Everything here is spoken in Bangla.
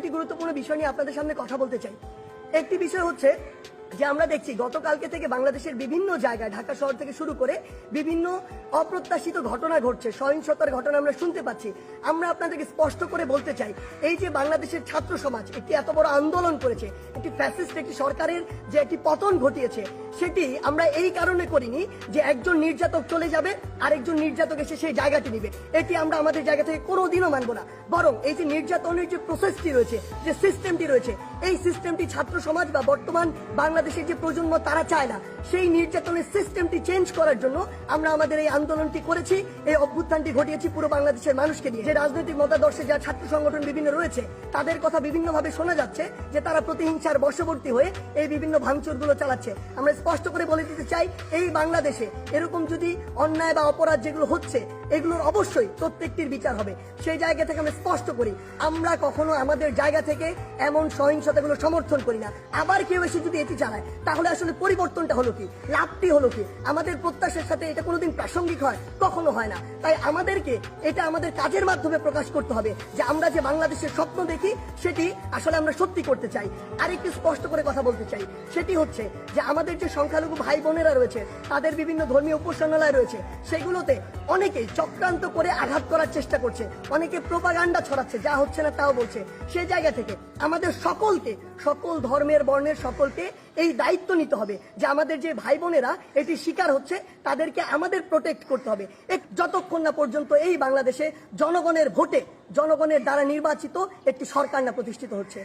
দুটি গুরুত্বপূর্ণ বিষয় নিয়ে আপনাদের সামনে কথা বলতে চাই। একটি বিষয় হচ্ছে যে আমরা দেখছি গতকালকে থেকে বাংলাদেশের বিভিন্ন জায়গায়, ঢাকা শহর থেকে শুরু করে বিভিন্ন অপ্রত্যাশিত ঘটনা ঘটছে, সহিংসতার ঘটনা আমরা শুনতে পাচ্ছি। আমরা আপনাদেরকে স্পষ্ট করে বলতে চাই, এই যে বাংলাদেশের ছাত্র সমাজ একটি এত বড় আন্দোলন করেছে, একটি ফ্যাসিস্ট, একটি সরকারের যে একটি পতন ঘটিয়েছে, সেটি আমরা এই কারণে করিনি যে একজন নির্যাতক চলে যাবে আরেকজন নির্যাতক এসে সেই জায়গাটি নিবে। এটি আমরা আমাদের জায়গা থেকে কোনোদিনও মানবো না। বরং এই যে নির্যাতনের যে প্রসেসটি রয়েছে, যে সিস্টেমটি রয়েছে, এই সিস্টেমটি ছাত্র সমাজ বা বর্তমান বাংলাদেশের যে প্রজন্ম, তারা চায় না। সেই নির্যাতনের সিস্টেমটি চেঞ্জ করার জন্য আমরা আমাদের এই আন্দোলনটি করেছি, এই অভ্যুত্থানটি ঘটিয়েছি পুরো বাংলাদেশের মানুষকে নিয়ে যে রাজনৈতিক মতাদর্শে যা ছাত্র সংগঠন বিভিন্ন রয়েছে, তাদের কথা বিভিন্নভাবে শোনা যাচ্ছে যে তারা প্রতিহিংসার বশবর্তী হয়ে এই বিভিন্ন ভাঙচুরগুলো চালাচ্ছে। আমরা স্পষ্ট করে বলে দিতে চাই, এই বাংলাদেশে এরকম যদি অন্যায় বা অপরাধ যেগুলো হচ্ছে, এগুলোর অবশ্যই প্রত্যেকটির বিচার হবে। সেই জায়গা থেকে আমরা স্পষ্ট করি, আমরা কখনো আমাদের জায়গা থেকে এমন সহিংসতাগুলো সমর্থন করি না। আবার কেউ এসে যদি এটি চালায়, তাহলে আসলে পরিবর্তনটা হলো কি, লাভটি হলো কি? আমাদের প্রত্যাশার সাথে এটা কোনোদিন প্রাসঙ্গিক হয়? কখনো হয় না। তাই আমাদেরকে এটা আমাদের কাজের মাধ্যমে প্রকাশ করতে হবে যে আমরা যে বাংলাদেশের স্বপ্ন দেখি, সেটি আসলে আমরা সত্যি করতে চাই। আরেকটু স্পষ্ট করে কথা বলতে চাই। সেটি হচ্ছে যে আমাদের যে সংখ্যালঘু ভাই বোনেরা রয়েছে, তাদের বিভিন্ন ধর্মীয় উপাসনালয় রয়েছে সেগুলোতে অনেকেই চক্রান্ত করে আঘাত করার চেষ্টা করছে। অনেকে প্রোপাগান্ডা ছড়াচ্ছে, যা হচ্ছে না তাও বলছে। সেই জায়গা থেকে আমাদের সকলকে, সকল ধর্মের বর্ণের সকলকে এই দায়িত্ব নিতে হবে যে আমাদের যে ভাই বোনেরা এটি শিকার হচ্ছে, তাদেরকে আমাদের প্রোটেক্ট করতে হবে। যতক্ষণ না পর্যন্ত এই বাংলাদেশে জনগণের ভোটে, জনগণের দ্বারা নির্বাচিত একটি সরকার না প্রতিষ্ঠিত হচ্ছে।